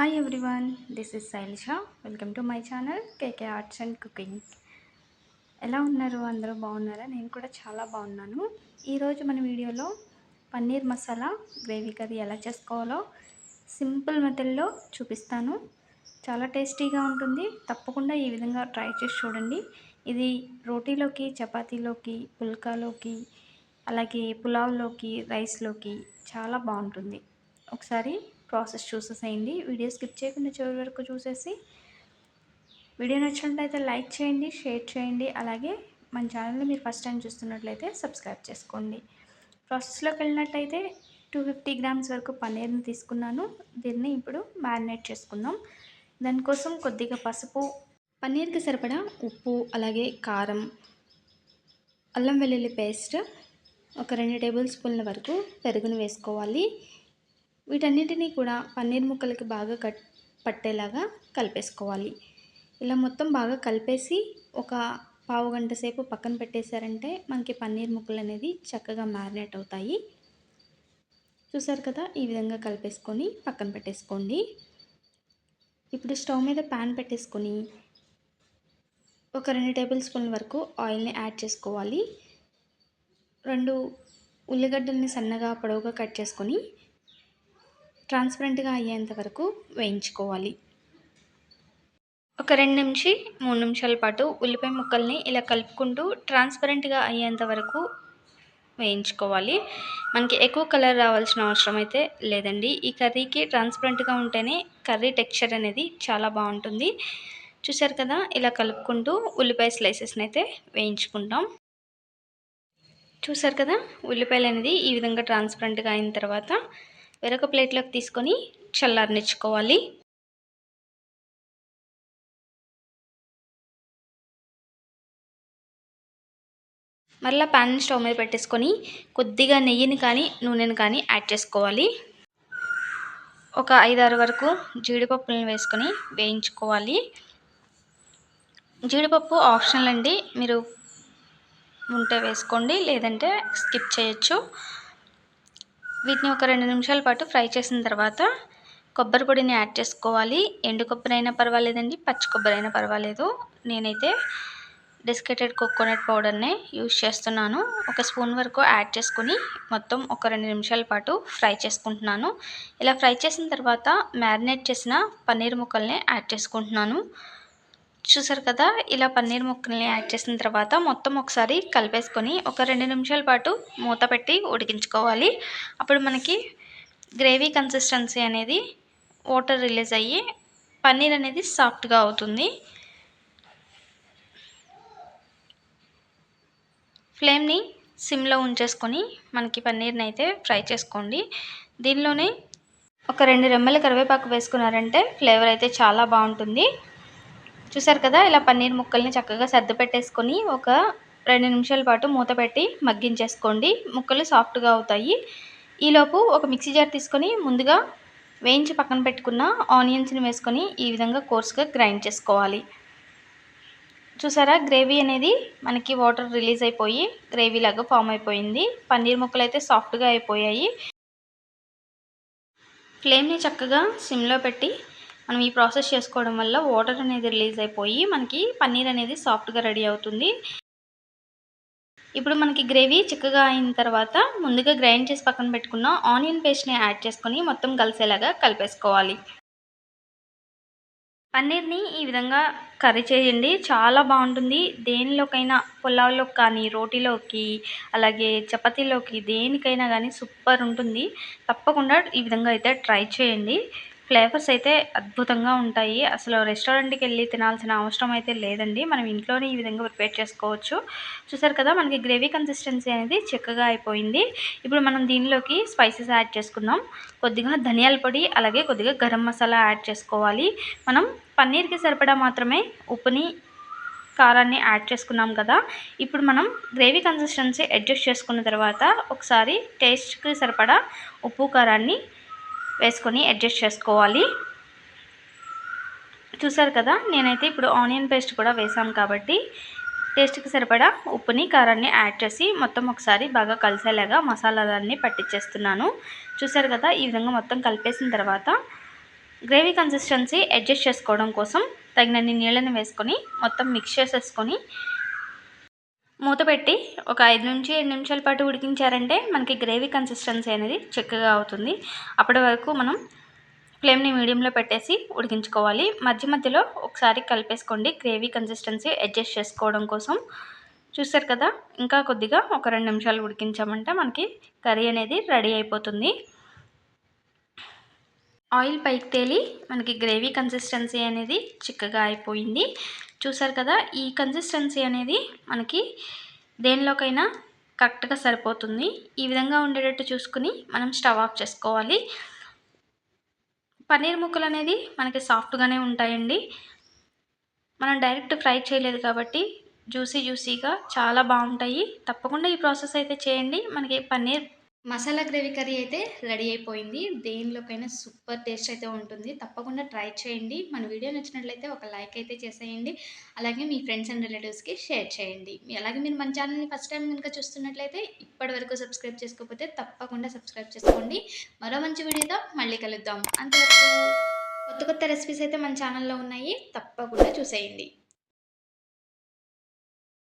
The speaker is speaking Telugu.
Hi everyone this is Shailisha welcome to my channel K K arts and cooking ఎలా ఉన్నారు? అందరూ బాగున్నారా? నేను కూడా చాలా బాగున్నాను. ఈరోజు మన వీడియోలో పన్నీర్ మసాలా గ్రేవీ కర్రీ ఎలా చేసుకోవాలో సింపుల్ మెథడ్లో చూపిస్తాను. చాలా టేస్టీగా ఉంటుంది. తప్పకుండా ఈ విధంగా ట్రై చేసి చూడండి. ఇది రోటీలోకి చపాతీలోకి పుల్కాలోకి అలాగే పులావ్లోకి రైస్లోకి చాలా బాగుంటుంది. ఒకసారి ప్రాసెస్ చూసేసేయండి. వీడియో స్కిప్ చేయకుండా చివరి వరకు చూసేసి వీడియో నచ్చినట్లయితే లైక్ చేయండి షేర్ చేయండి. అలాగే మన ఛానల్ని మీరు ఫస్ట్ టైం చూస్తున్నట్లయితే సబ్స్క్రైబ్ చేసుకోండి. ప్రాసెస్లోకి వెళ్ళినట్లయితే టూ ఫిఫ్టీ గ్రామ్స్ వరకు పన్నీర్ని తీసుకున్నాను. దీన్ని ఇప్పుడు మ్యారినేట్ చేసుకుందాం. దానికోసం కొద్దిగా పసుపు పన్నీర్కి సరిపడా ఉప్పు అలాగే కారం అల్లం వెల్లుల్లి పేస్ట్ ఒక రెండు టేబుల్ స్పూన్ల వరకు పెరుగును వేసుకోవాలి. వీటన్నిటినీ కూడా పన్నీర్ ముక్కలకి బాగా కట్ పట్టేలాగా కలిపేసుకోవాలి. ఇలా మొత్తం బాగా కలిపేసి ఒక పావు గంట సేపు పక్కన పెట్టేశారంటే మనకి పన్నీర్ ముక్కలు అనేది చక్కగా మ్యారినేట్ అవుతాయి. చూసారు కదా? ఈ విధంగా కలిపేసుకొని పక్కన పెట్టేసుకోండి. ఇప్పుడు స్టవ్ మీద ప్యాన్ పెట్టేసుకొని ఒక రెండు టేబుల్ స్పూన్ల వరకు ఆయిల్ని యాడ్ చేసుకోవాలి. రెండు ఉల్లిగడ్డల్ని సన్నగా పొడవుగా కట్ చేసుకొని ట్రాన్స్పరెంట్గా అయ్యేంత వరకు వేయించుకోవాలి. ఒక రెండు నుంచి మూడు నిమిషాల పాటు ఉల్లిపాయ ముక్కల్ని ఇలా కలుపుకుంటూ ట్రాన్స్పరెంట్గా అయ్యేంత వరకు వేయించుకోవాలి. మనకి ఎక్కువ కలర్ రావాల్సిన అవసరం అయితే లేదండి. ఈ కర్రీకి ట్రాన్స్పరెంట్గా ఉంటేనే కర్రీ టెక్స్చర్ అనేది చాలా బాగుంటుంది. చూసారు కదా ఇలా కలుపుకుంటూ ఉల్లిపాయ స్లైసెస్ని అయితే వేయించుకుంటాం. చూసారు కదా ఉల్లిపాయలు అనేది ఈ విధంగా ట్రాన్స్పరెంట్గా అయిన తర్వాత వేరొక ప్లేట్లోకి తీసుకొని చల్లారనిచ్చుకోవాలి. మళ్ళీ ప్యాన్ స్టవ్ మీద పెట్టేసుకొని కొద్దిగా నెయ్యిని కానీ నూనెని కానీ యాడ్ చేసుకోవాలి. ఒక ఐదారు వరకు జీడిపప్పులను వేసుకొని వేయించుకోవాలి. జీడిపప్పు ఆప్షనల్ అండి. మీరు ఉంటే వేసుకోండి లేదంటే స్కిప్ చేయొచ్చు. వీటిని ఒక రెండు నిమిషాల పాటు ఫ్రై చేసిన తర్వాత కొబ్బరి పొడిని యాడ్ చేసుకోవాలి. ఎండు కొబ్బరి అయినా పర్వాలేదండి పచ్చి కొబ్బరి అయినా పర్వాలేదు. నేనైతే డిస్కెటెడ్ కోకోనట్ పౌడర్నే యూజ్ చేస్తున్నాను. ఒక స్పూన్ వరకు యాడ్ చేసుకుని మొత్తం ఒక రెండు నిమిషాల పాటు ఫ్రై చేసుకుంటున్నాను. ఇలా ఫ్రై చేసిన తర్వాత మ్యారినేట్ చేసిన పన్నీర్ ముక్కల్ని యాడ్ చేసుకుంటున్నాను. చూసారు కదా? ఇలా పన్నీర్ ముక్కల్ని యాడ్ చేసిన తర్వాత మొత్తం ఒకసారి కలిపేసుకొని ఒక రెండు నిమిషాల పాటు మూత పెట్టి ఉడికించుకోవాలి. అప్పుడు మనకి గ్రేవీ కన్సిస్టెన్సీ అనేది వాటర్ రిలీజ్ అయ్యి పన్నీర్ అనేది సాఫ్ట్గా అవుతుంది. ఫ్లేమ్ని సిమ్లో ఉంచేసుకొని మనకి పన్నీర్ని అయితే ఫ్రై చేసుకోండి. దీనిలోనే ఒక రెండు రెమ్మల కరివేపాకు వేసుకున్నారంటే ఫ్లేవర్ అయితే చాలా బాగుంటుంది. చూసారు కదా ఇలా పన్నీర్ ముక్కల్ని చక్కగా సర్ది పెట్టేసుకొని ఒక రెండు నిమిషాల పాటు మూత పెట్టి మగ్గించేసుకోండి. ముక్కలు సాఫ్ట్గా అవుతాయి. ఈలోపు ఒక మిక్సీ జార్ తీసుకొని ముందుగా వేయించి పక్కన పెట్టుకున్న ఆనియన్స్ని వేసుకొని ఈ విధంగా కోర్స్గా గ్రైండ్ చేసుకోవాలి. చూసారా గ్రేవీ అనేది మనకి వాటర్ రిలీజ్ అయిపోయి గ్రేవీ లాగా ఫామ్ అయిపోయింది. పన్నీర్ ముక్కలు అయితే సాఫ్ట్గా అయిపోయాయి. ఫ్లేమ్ని చక్కగా సిమ్లో పెట్టి మనం ఈ ప్రాసెస్ చేసుకోవడం వల్ల వాటర్ అనేది రిలీజ్ అయిపోయి మనకి పన్నీర్ అనేది సాఫ్ట్గా రెడీ అవుతుంది. ఇప్పుడు మనకి గ్రేవీ చిక్కగా అయిన తర్వాత ముందుగా గ్రైండ్ చేసి పక్కన పెట్టుకున్న ఆనియన్ పేస్ట్ని యాడ్ చేసుకొని మొత్తం కలిసేలాగా కలిపేసుకోవాలి. పన్నీర్ని ఈ విధంగా కర్రీ చేయండి. చాలా బాగుంటుంది. దేనిలోకైనా పులావ్లోకి కానీ రోటీలోకి అలాగే చపాతీలోకి దేనికైనా కానీ సూపర్ ఉంటుంది. తప్పకుండా ఈ విధంగా అయితే ట్రై చేయండి. ఫ్లేవర్స్ అయితే అద్భుతంగా ఉంటాయి. అసలు రెస్టారెంట్కి వెళ్ళి తినాల్సిన అవసరం అయితే లేదండి. మనం ఇంట్లోనే ఈ విధంగా ప్రిపేర్ చేసుకోవచ్చు. చూసారు కదా మనకి గ్రేవీ కన్సిస్టెన్సీ అనేది చక్కగా అయిపోయింది. ఇప్పుడు మనం దీనిలోకి స్పైసెస్ యాడ్ చేసుకుందాం. కొద్దిగా ధనియాల పొడి అలాగే కొద్దిగా గరం మసాలా యాడ్ చేసుకోవాలి. మనం పన్నీర్కి సరిపడా మాత్రమే ఉప్పుని కారాన్ని యాడ్ చేసుకున్నాం కదా. ఇప్పుడు మనం గ్రేవీ కన్సిస్టెన్సీ అడ్జస్ట్ చేసుకున్న తర్వాత ఒకసారి టేస్ట్కి సరిపడా ఉప్పు కారాన్ని వేసుకొని అడ్జస్ట్ చేసుకోవాలి. చూసారు కదా నేనైతే ఇప్పుడు ఆనియన్ పేస్ట్ కూడా వేసాం కాబట్టి టేస్ట్కి సరిపడా ఉప్పుని కారాన్ని యాడ్ చేసి మొత్తం ఒకసారి బాగా కలిసేలాగా మసాలాలన్నీ పట్టించేస్తున్నాను చూసారు కదా ఈ విధంగా మొత్తం కలిపేసిన తర్వాత గ్రేవీ కన్సిస్టెన్సీ అడ్జస్ట్ చేసుకోవడం కోసం తగినన్ని నీళ్ళని వేసుకొని మొత్తం మిక్స్ చేసేసుకొని మూత పెట్టి ఒక ఐదు నుంచి ఏడు నిమిషాల పాటు ఉడికించారంటే మనకి గ్రేవీ కన్సిస్టెన్సీ అనేది చిక్కగా అవుతుంది. అప్పటి వరకు మనం ఫ్లేమ్ని మీడియంలో పెట్టేసి ఉడికించుకోవాలి. మధ్య మధ్యలో ఒకసారి కలిపేసుకోండి గ్రేవీ కన్సిస్టెన్సీ అడ్జస్ట్ చేసుకోవడం కోసం. చూస్తారు కదా? ఇంకా కొద్దిగా ఒక రెండు నిమిషాలు ఉడికించామంటే మనకి కర్రీ అనేది రెడీ అయిపోతుంది. ఆయిల్ పైకి తేలి మనకి గ్రేవీ కన్సిస్టెన్సీ అనేది చిక్కగా అయిపోయింది. చూసారు కదా ఈ కన్సిస్టెన్సీ అనేది మనకి దేనిలోకైనా కరెక్ట్గా సరిపోతుంది. ఈ విధంగా ఉండేటట్టు చూసుకుని మనం స్టవ్ ఆఫ్ చేసుకోవాలి. పన్నీర్ ముక్కలు అనేది మనకి సాఫ్ట్గానే ఉంటాయండి. మనం డైరెక్ట్ ఫ్రై చేయలేదు కాబట్టి జ్యూసీ జ్యూసీగా చాలా బాగుంటాయి. తప్పకుండా ఈ ప్రాసెస్ అయితే చేయండి. మనకి పన్నీర్ మసాలా గ్రేవీ కర్రీ అయితే రెడీ అయిపోయింది. దేనిలోకైనా సూపర్ టేస్ట్ అయితే ఉంటుంది. తప్పకుండా ట్రై చేయండి. మన వీడియో నచ్చినట్లయితే ఒక లైక్ అయితే చేసేయండి. అలాగే మీ ఫ్రెండ్స్ అండ్ రిలేటివ్స్కి షేర్ చేయండి. అలాగే మీరు మన ఛానల్ని ఫస్ట్ టైం కనుక చూస్తున్నట్లయితే ఇప్పటి వరకు సబ్స్క్రైబ్ చేసుకోకపోతే తప్పకుండా సబ్స్క్రైబ్ చేసుకోండి. మరో మంచి వీడియోతో మళ్ళీ కలుద్దాం. అంతవరకు కొత్త కొత్త రెసిపీస్ అయితే మన ఛానల్లో ఉన్నాయి. తప్పకుండా చూసేయండి.